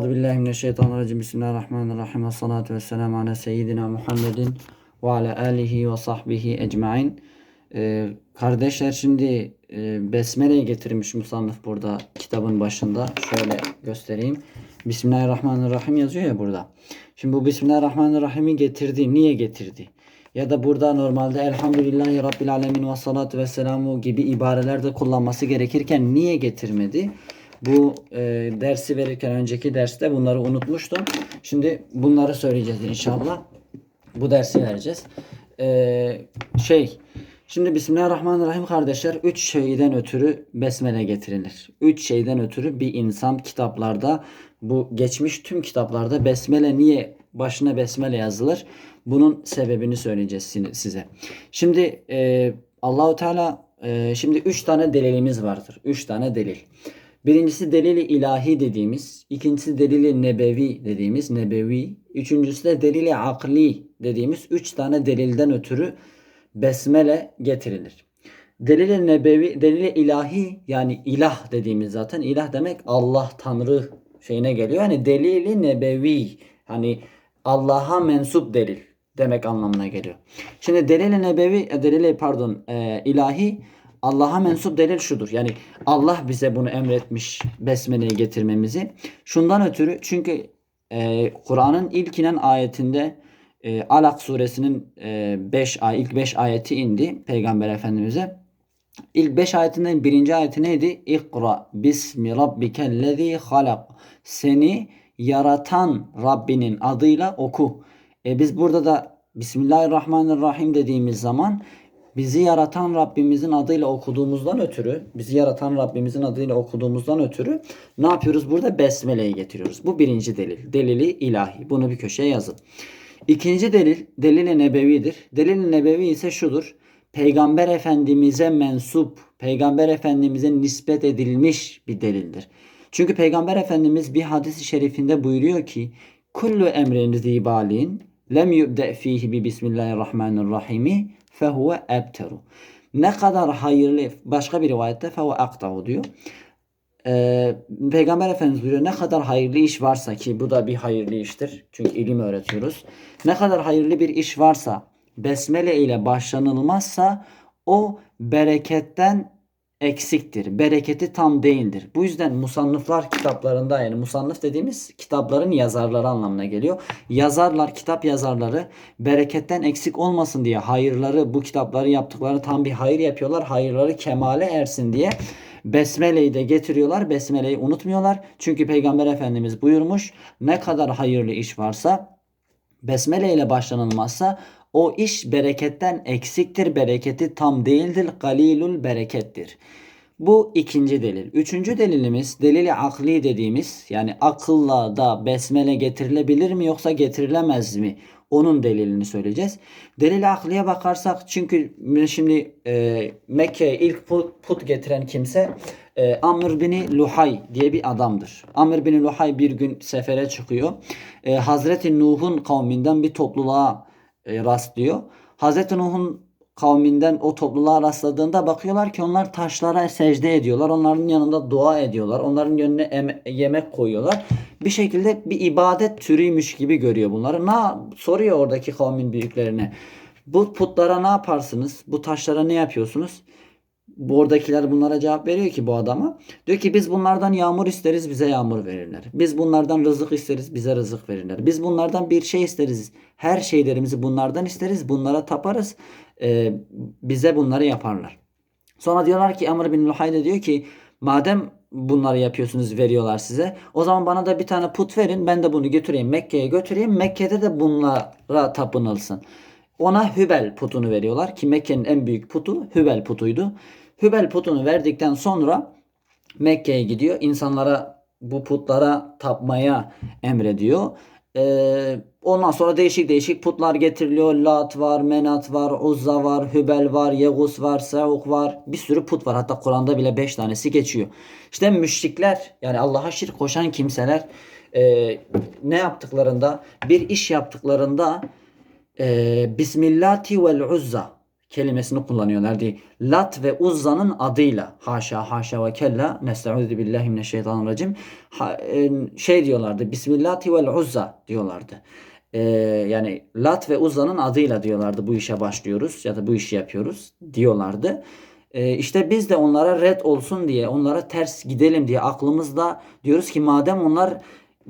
Euzubillahimineşşeytanirracim. Bismillahirrahmanirrahim. Ve salatu ve selamu ala seyyidina Muhammedin ve ala alihi ve sahbihi ecmain. Ee, kardeşler şimdi e, Besmele'yi getirmiş musannıf burada kitabın başında. Şöyle göstereyim. Bismillahirrahmanirrahim yazıyor ya burada. Şimdi bu Bismillahirrahmanirrahim'i getirdi. Niye getirdi? Ya da burada normalde Elhamdülillahi Rabbil Alemin ve salatu ve selamu gibi ibarelerde kullanması gerekirken niye getirmedi? Bu e, dersi verirken önceki derste bunları unutmuştum. Şimdi bunları söyleyeceğiz inşallah. Bu dersi vereceğiz. E, şey Şimdi Bismillahirrahmanirrahim kardeşler. Üç şeyden ötürü besmele getirilir. Üç şeyden ötürü bir insan kitaplarda bu geçmiş tüm kitaplarda besmele niye başına besmele yazılır? Bunun sebebini söyleyeceğiz size. Şimdi e, Allahu Teala e, şimdi üç tane delilimiz vardır. Üç tane delil. Birincisi delili ilahi dediğimiz, ikincisi delili nebevi dediğimiz nebevi, üçüncüsü de delili akli dediğimiz üç tane delilden ötürü besmele getirilir. Delili nebevi, delili ilahi yani ilah dediğimiz zaten ilah demek Allah Tanrı şeyine geliyor. Yani delili nebevi hani Allah'a mensup delil demek anlamına geliyor. Şimdi delili nebevi, delili pardon e, ilahi Allah'a mensup delil şudur. Yani Allah bize bunu emretmiş besmeleyi getirmemizi. Şundan ötürü çünkü e, Kur'an'ın ilk inen ayetinde e, Alak suresinin 5 e, ay ilk 5 ayeti indi Peygamber Efendimiz'e. İlk 5 ayetinden birinci ayeti neydi? İkra bismi rabbikellezi halak. Seni yaratan Rabbinin adıyla oku. E biz burada da Bismillahirrahmanirrahim dediğimiz zaman bizi yaratan Rabbimizin adıyla okuduğumuzdan ötürü, bizi yaratan Rabbimizin adıyla okuduğumuzdan ötürü ne yapıyoruz? Burada besmeleyi getiriyoruz. Bu birinci delil. Delili ilahi. Bunu bir köşeye yazın. İkinci delil, delil-i nebevidir. Delil-i nebevi ise şudur. Peygamber Efendimiz'e mensup, Peygamber Efendimiz'e nispet edilmiş bir delildir. Çünkü Peygamber Efendimiz bir hadis-i şerifinde buyuruyor ki Kullu emrin zibalin lem yubde fihi bi bismillahirrahmanirrahimi fehuve ebteru. Ne kadar hayırlı başka bir rivayette fehuve aktahu diyor. Ee, Peygamber Efendimiz buyuruyor ne kadar hayırlı iş varsa ki bu da bir hayırlı iştir. Çünkü ilim öğretiyoruz. Ne kadar hayırlı bir iş varsa besmele ile başlanılmazsa o bereketten eksiktir. Bereketi tam değildir. Bu yüzden musannıflar kitaplarında yani musannıf dediğimiz kitapların yazarları anlamına geliyor. Yazarlar, kitap yazarları bereketten eksik olmasın diye hayırları, bu kitapları yaptıkları tam bir hayır yapıyorlar. Hayırları kemale ersin diye Besmele'yi de getiriyorlar. Besmele'yi unutmuyorlar. Çünkü Peygamber Efendimiz buyurmuş ne kadar hayırlı iş varsa Besmele ile başlanılmazsa o iş bereketten eksiktir. Bereketi tam değildir. Galilul berekettir. Bu ikinci delil. Üçüncü delilimiz delili akli dediğimiz yani akılla da besmele getirilebilir mi yoksa getirilemez mi? Onun delilini söyleyeceğiz. Delil akliye bakarsak çünkü şimdi e, Mekke'ye ilk put, put getiren kimse e, Amr bin Luhay diye bir adamdır. Amr bin Luhay bir gün sefere çıkıyor. E, Hazreti Nuh'un kavminden bir topluluğa e, rastlıyor. Hazreti Nuh'un kavminden o topluluğa rastladığında bakıyorlar ki onlar taşlara secde ediyorlar. Onların yanında dua ediyorlar. Onların önüne yemek koyuyorlar. Bir şekilde bir ibadet türüymüş gibi görüyor bunları. Ne soruyor oradaki kavmin büyüklerine. Bu putlara ne yaparsınız? Bu taşlara ne yapıyorsunuz? Oradakiler bunlara cevap veriyor ki bu adama. Diyor ki biz bunlardan yağmur isteriz bize yağmur verirler. Biz bunlardan rızık isteriz bize rızık verirler. Biz bunlardan bir şey isteriz. Her şeylerimizi bunlardan isteriz. Bunlara taparız. Ee, bize bunları yaparlar. Sonra diyorlar ki Amr bin Luhay diyor ki madem bunları yapıyorsunuz veriyorlar size. O zaman bana da bir tane put verin. Ben de bunu götüreyim Mekke'ye götüreyim. Mekke'de de bunlara tapınılsın. Ona Hübel putunu veriyorlar ki Mekke'nin en büyük putu Hübel putuydu. Hübel putunu verdikten sonra Mekke'ye gidiyor. İnsanlara bu putlara tapmaya emrediyor. Ee, ondan sonra değişik değişik putlar getiriliyor. Lat var, Menat var, Uzza var, Hübel var, Yegus var, Seuk var. Bir sürü put var. Hatta Kur'an'da bile beş tanesi geçiyor. İşte müşrikler yani Allah'a şirk koşan kimseler e, ne yaptıklarında bir iş yaptıklarında e, Bismillati vel Uzza kelimesini kullanıyorlardı. Lat ve Uzza'nın adıyla haşa haşa ve kella nesta'uzu billahi mineşşeytanirracim ha, e, şey diyorlardı. Bismillahi vel Uzza diyorlardı. E, yani Lat ve Uzza'nın adıyla diyorlardı bu işe başlıyoruz ya da bu işi yapıyoruz diyorlardı. E, işte biz de onlara red olsun diye onlara ters gidelim diye aklımızda diyoruz ki madem onlar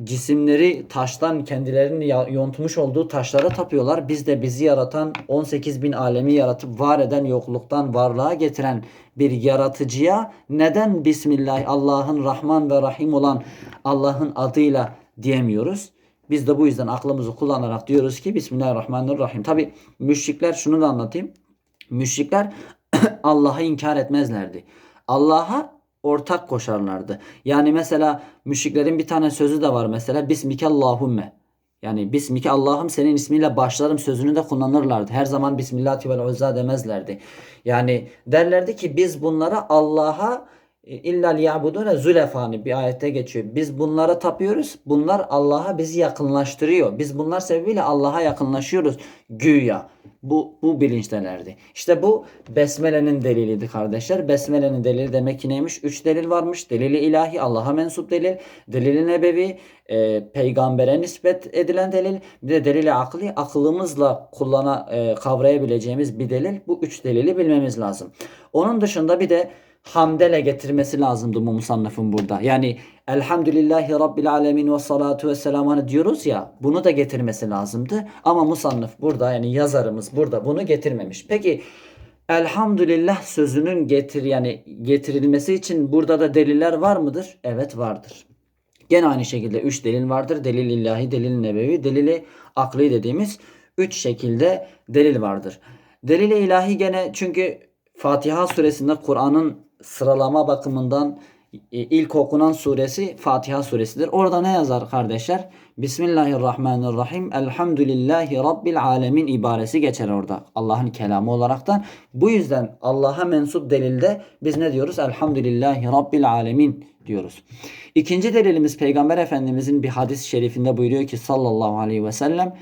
cisimleri taştan kendilerini yontmuş olduğu taşlara tapıyorlar. Biz de bizi yaratan 18 bin alemi yaratıp var eden yokluktan varlığa getiren bir yaratıcıya neden Bismillah Allah'ın Rahman ve Rahim olan Allah'ın adıyla diyemiyoruz? Biz de bu yüzden aklımızı kullanarak diyoruz ki Bismillahirrahmanirrahim. Tabi müşrikler şunu da anlatayım. Müşrikler Allah'ı inkar etmezlerdi. Allah'a ortak koşarlardı. Yani mesela müşriklerin bir tane sözü de var mesela Bismike Allahumme. Yani Bismike Allah'ım senin ismiyle başlarım sözünü de kullanırlardı. Her zaman Bismillahi vel Uzza demezlerdi. Yani derlerdi ki biz bunlara Allah'a e, illa liyabudune zulefani bir ayette geçiyor. Biz bunlara tapıyoruz. Bunlar Allah'a bizi yakınlaştırıyor. Biz bunlar sebebiyle Allah'a yakınlaşıyoruz güya. Bu, bu bilinçtelerdi. İşte bu Besmele'nin deliliydi kardeşler. Besmele'nin delili demek ki neymiş? Üç delil varmış. Delili ilahi, Allah'a mensup delil. Delili nebevi, e, peygambere nispet edilen delil. Bir de delili akli, aklımızla kullana, e, kavrayabileceğimiz bir delil. Bu üç delili bilmemiz lazım. Onun dışında bir de hamdele getirmesi lazımdı bu musannafın burada. Yani elhamdülillahi rabbil alemin ve salatu ve selam hani diyoruz ya bunu da getirmesi lazımdı. Ama musannaf burada yani yazarımız burada bunu getirmemiş. Peki elhamdülillah sözünün getir yani getirilmesi için burada da deliller var mıdır? Evet vardır. Gene aynı şekilde üç delil vardır. Delil ilahi, delil nebevi, delili akli dediğimiz üç şekilde delil vardır. Delil ilahi gene çünkü Fatiha suresinde Kur'an'ın sıralama bakımından e, ilk okunan suresi Fatiha suresidir. Orada ne yazar kardeşler? Bismillahirrahmanirrahim. Elhamdülillahi Rabbil alemin ibaresi geçer orada. Allah'ın kelamı olaraktan. Bu yüzden Allah'a mensup delilde biz ne diyoruz? Elhamdülillahi Rabbil alemin diyoruz. İkinci delilimiz Peygamber Efendimizin bir hadis-i şerifinde buyuruyor ki sallallahu aleyhi ve sellem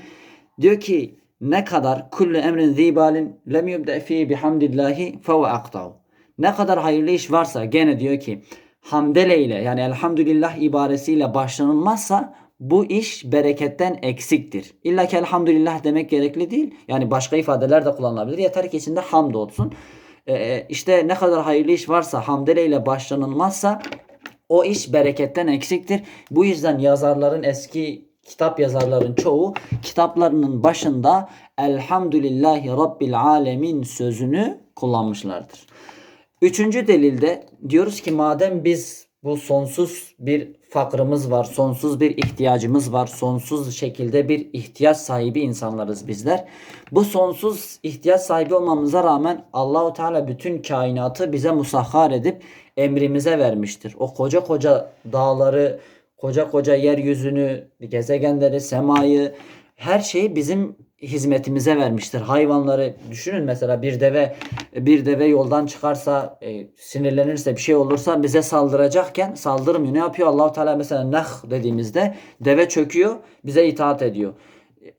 diyor ki ne kadar kullu emrin zibalin lem yubda fi bihamdillahi fe aktav. Ne kadar hayırlı iş varsa gene diyor ki hamdele ile yani elhamdülillah ibaresiyle başlanılmazsa bu iş bereketten eksiktir. İlla ki elhamdülillah demek gerekli değil. Yani başka ifadeler de kullanılabilir. Yeter ki içinde hamd olsun. Ee, işte ne kadar hayırlı iş varsa hamdele ile başlanılmazsa o iş bereketten eksiktir. Bu yüzden yazarların eski kitap yazarların çoğu kitaplarının başında Elhamdülillahi Rabbil Alemin sözünü kullanmışlardır. Üçüncü delilde diyoruz ki madem biz bu sonsuz bir fakrımız var, sonsuz bir ihtiyacımız var, sonsuz şekilde bir ihtiyaç sahibi insanlarız bizler. Bu sonsuz ihtiyaç sahibi olmamıza rağmen Allahu Teala bütün kainatı bize musahhar edip emrimize vermiştir. O koca koca dağları, koca koca yeryüzünü, gezegenleri, semayı, her şeyi bizim hizmetimize vermiştir. Hayvanları düşünün mesela bir deve bir deve yoldan çıkarsa e, sinirlenirse bir şey olursa bize saldıracakken saldırmıyor. Ne yapıyor? Allahu Teala mesela nah dediğimizde deve çöküyor, bize itaat ediyor.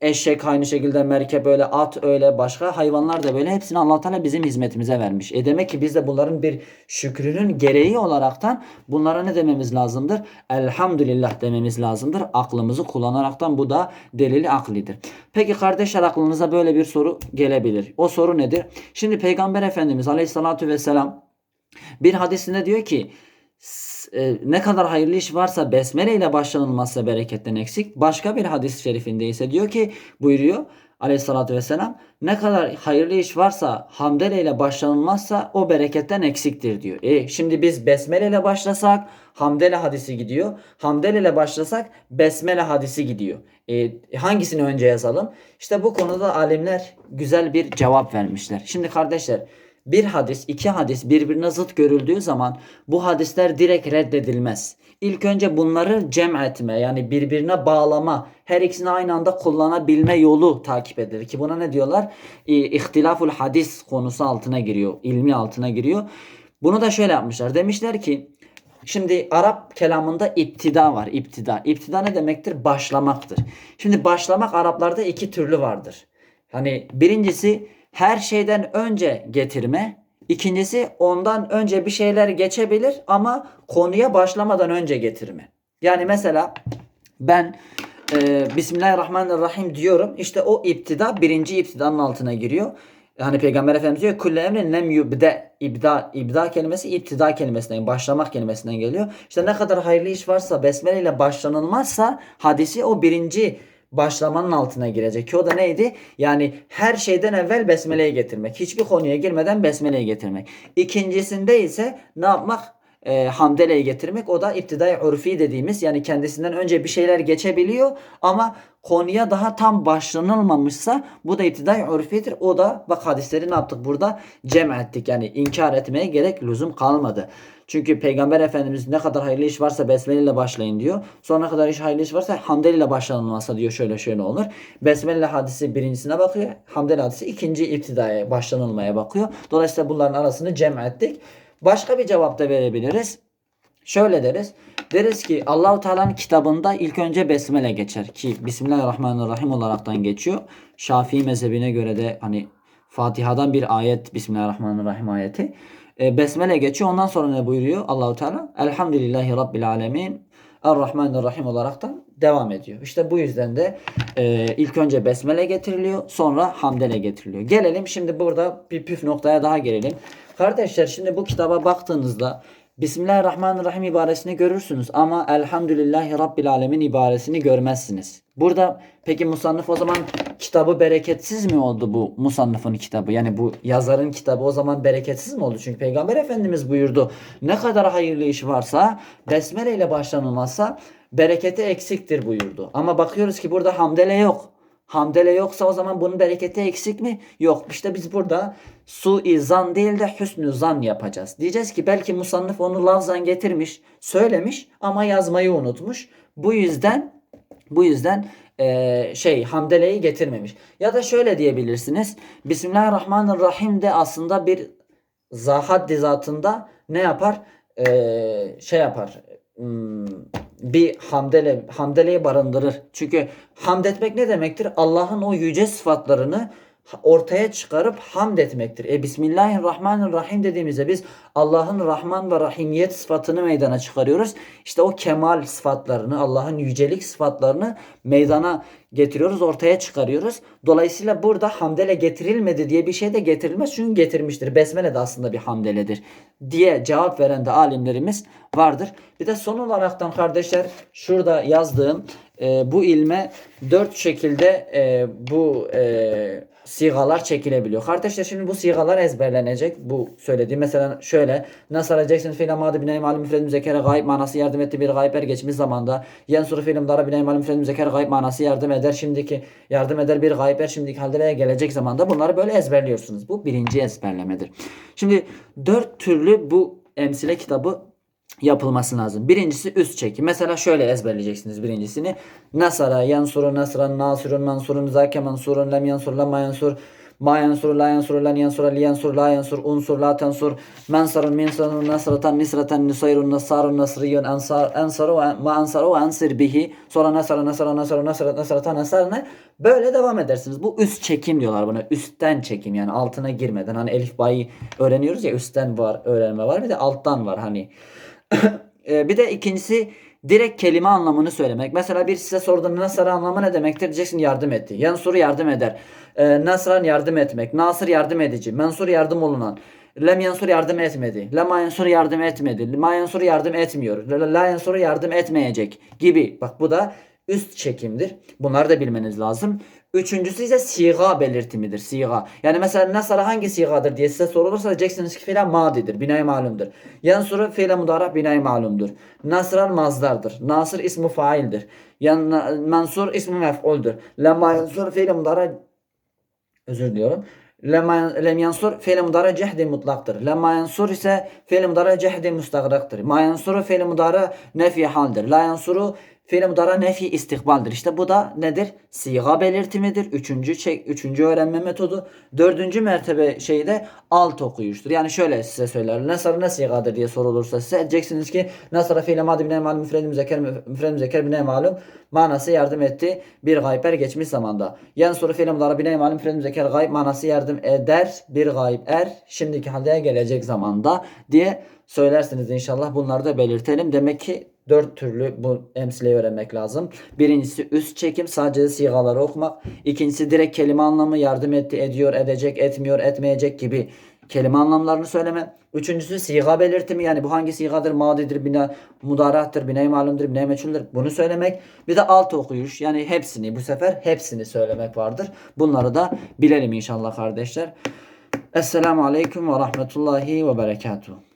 Eşek aynı şekilde merkep öyle at öyle başka hayvanlar da böyle hepsini allah Teala bizim hizmetimize vermiş. E demek ki biz de bunların bir şükrünün gereği olaraktan bunlara ne dememiz lazımdır? Elhamdülillah dememiz lazımdır. Aklımızı kullanaraktan bu da delili aklidir. Peki kardeşler aklınıza böyle bir soru gelebilir. O soru nedir? Şimdi Peygamber Efendimiz Aleyhisselatü Vesselam bir hadisinde diyor ki e, ne kadar hayırlı iş varsa besmele ile başlanılmazsa bereketten eksik. Başka bir hadis-i şerifinde ise diyor ki buyuruyor aleyhissalatü vesselam ne kadar hayırlı iş varsa hamdele ile başlanılmazsa o bereketten eksiktir diyor. E şimdi biz besmele ile başlasak hamdele hadisi gidiyor. Hamdele ile başlasak besmele hadisi gidiyor. E, hangisini önce yazalım? İşte bu konuda alimler güzel bir cevap vermişler. Şimdi kardeşler bir hadis, iki hadis birbirine zıt görüldüğü zaman bu hadisler direkt reddedilmez. İlk önce bunları cem etme yani birbirine bağlama, her ikisini aynı anda kullanabilme yolu takip edilir. Ki buna ne diyorlar? İhtilaful hadis konusu altına giriyor, ilmi altına giriyor. Bunu da şöyle yapmışlar. Demişler ki Şimdi Arap kelamında iptida var. İptida. İptida ne demektir? Başlamaktır. Şimdi başlamak Araplarda iki türlü vardır. Hani birincisi her şeyden önce getirme. İkincisi ondan önce bir şeyler geçebilir ama konuya başlamadan önce getirme. Yani mesela ben e, Bismillahirrahmanirrahim diyorum. İşte o iptida birinci iptidanın altına giriyor. Hani Peygamber Efendimiz diyor kulle emrin lem yubde ibda ibda kelimesi iptida kelimesinden başlamak kelimesinden geliyor. İşte ne kadar hayırlı iş varsa besmele ile başlanılmazsa hadisi o birinci başlamanın altına girecek. Ki o da neydi? Yani her şeyden evvel besmeleyi getirmek. Hiçbir konuya girmeden besmeleyi getirmek. İkincisinde ise ne yapmak? E, hamdeleyi getirmek o da iptidai urfi dediğimiz yani kendisinden önce bir şeyler geçebiliyor ama konuya daha tam başlanılmamışsa bu da iptidai urfidir. O da bak hadisleri ne yaptık burada? Cem ettik yani inkar etmeye gerek lüzum kalmadı. Çünkü Peygamber Efendimiz ne kadar hayırlı iş varsa besmele ile başlayın diyor. Sonra kadar iş hayırlı iş varsa hamdel ile başlanılmazsa diyor şöyle şöyle olur. Besmele hadisi birincisine bakıyor. Hamdel hadisi ikinci iptidaya başlanılmaya bakıyor. Dolayısıyla bunların arasını cem ettik. Başka bir cevap da verebiliriz. Şöyle deriz. Deriz ki Allahu Teala'nın kitabında ilk önce besmele geçer ki Bismillahirrahmanirrahim olaraktan geçiyor. Şafii mezhebine göre de hani Fatiha'dan bir ayet Bismillahirrahmanirrahim ayeti. E, besmele geçiyor. Ondan sonra ne buyuruyor Allahu Teala? Elhamdülillahi Rabbil Alemin. Er-Rahmanir-Rahim olaraktan devam ediyor. İşte bu yüzden de e, ilk önce besmele getiriliyor, sonra hamdele getiriliyor. Gelelim şimdi burada bir püf noktaya daha gelelim. Kardeşler şimdi bu kitaba baktığınızda Bismillahirrahmanirrahim ibaresini görürsünüz ama Elhamdülillahi Rabbil Alemin ibaresini görmezsiniz. Burada peki musannıf o zaman kitabı bereketsiz mi oldu bu musannıfın kitabı? Yani bu yazarın kitabı o zaman bereketsiz mi oldu? Çünkü Peygamber Efendimiz buyurdu. Ne kadar hayırlı iş varsa besmele ile başlanılmazsa bereketi eksiktir buyurdu. Ama bakıyoruz ki burada hamdele yok. Hamdele yoksa o zaman bunun bereketi eksik mi? Yok. İşte biz burada su zan değil de hüsnü zan yapacağız. Diyeceğiz ki belki musannıf onu lafzan getirmiş, söylemiş ama yazmayı unutmuş. Bu yüzden bu yüzden e, şey hamdeleyi getirmemiş. Ya da şöyle diyebilirsiniz. Bismillahirrahmanirrahim de aslında bir zahat zatında ne yapar? E, şey yapar. Hmm, bir hamdele hamdeleyi barındırır. Çünkü hamd etmek ne demektir? Allah'ın o yüce sıfatlarını ortaya çıkarıp hamd etmektir. E Bismillahirrahmanirrahim dediğimizde biz Allah'ın Rahman ve Rahimiyet sıfatını meydana çıkarıyoruz. İşte o kemal sıfatlarını, Allah'ın yücelik sıfatlarını meydana getiriyoruz, ortaya çıkarıyoruz. Dolayısıyla burada hamdele getirilmedi diye bir şey de getirilmez. Çünkü getirmiştir. Besmele de aslında bir hamdeledir diye cevap veren de alimlerimiz vardır. Bir de son olaraktan kardeşler şurada yazdığım e, bu ilme dört şekilde e, bu e, sigalar çekilebiliyor. Kardeşler şimdi bu sigalar ezberlenecek. Bu söylediğim mesela şöyle. Nasıl Jackson fiil amadı binayim alim müfred müzekere gayb manası yardım etti bir gayb er geçmiş zamanda. Yen suru fiilim dara binayim alim müfred müzekere gayb manası yardım eder. Şimdiki yardım eder bir gayb er şimdiki halde veya gelecek zamanda. Bunları böyle ezberliyorsunuz. Bu birinci ezberlemedir. Şimdi dört türlü bu emsile kitabı yapılması lazım. Birincisi üst çekim. Mesela şöyle ezberleyeceksiniz birincisini. Nasara, yansuru, nasran, nasurun, mansurun, zake mansurun, lem yansur, lem yansur, ma yansur, la yansur, len yansur, li yansur, la yansur, unsur, la tensur, mensarun, minsarun, nasratan, nisratan, nusayrun, nasarun, nasriyun, ansar, ansaru, ma ansaru, ansir bihi. Sonra nasara, nasara, nasara, nasara, nasratan, nasarne. Böyle devam edersiniz. Bu üst çekim diyorlar buna. Üstten çekim yani altına girmeden. Hani elif bayı öğreniyoruz ya üstten var öğrenme var. Bir de alttan var hani. Ee, bir de ikincisi direkt kelime anlamını söylemek. Mesela bir size sorduğunda Nasara anlamı ne demektir? Diyeceksin yardım etti. Yansur yardım eder. Ee, Nasran yardım etmek. Nasır yardım edici. Mensur yardım olunan. Lem yansur yardım etmedi. La yansur yardım etmedi. Ma yansur yardım etmiyor. La yansur yardım etmeyecek gibi. Bak bu da üst çekimdir. Bunları da bilmeniz lazım. Üçüncüsü ise siga belirtimidir. Siga. Yani mesela nasara hangi sigadır diye size sorulursa diyeceksiniz ki filan madidir. Binay malumdur. Yansuru fiile mudarah binay malumdur. Nasran mazdardır. Nasır ismi faildir. Yan, mansur ismi mef'uldür. Lemma yansur fiile mudarah özür diliyorum. Lem yansur fiil mudara cehdi mutlaktır. Lemma yansur ise fiil mudara cehdi müstagraktır. Ma yansuru fiil mudara nefi haldir. La yansuru Fiil mudara nefi istikbaldir. İşte bu da nedir? Siga belirtimidir. Üçüncü, çek, üçüncü öğrenme metodu. Dördüncü mertebe şeyi de alt okuyuştur. Yani şöyle size söyler. Nasara ne sigadır diye sorulursa size diyeceksiniz ki Nasara fiile madi bine malum müfredi müzekker müfredi müzekker bine malum manası yardım etti. Bir gayber geçmiş zamanda. Yani soru fiile mudara bine malum müfredi müzekker gayb manası yardım eder. Bir gayb er. Şimdiki halde gelecek zamanda diye söylersiniz inşallah. Bunları da belirtelim. Demek ki dört türlü bu emsileyi öğrenmek lazım. Birincisi üst çekim sadece sigaları okumak. İkincisi direkt kelime anlamı yardım etti, ediyor, edecek, etmiyor, etmeyecek gibi kelime anlamlarını söyleme. Üçüncüsü siga belirtimi yani bu hangi sigadır, madidir, bina, mudarattır, bine malumdur, bine meçhuldür bunu söylemek. Bir de alt okuyuş yani hepsini bu sefer hepsini söylemek vardır. Bunları da bilelim inşallah kardeşler. Esselamu Aleyküm ve Rahmetullahi ve Berekatuhu.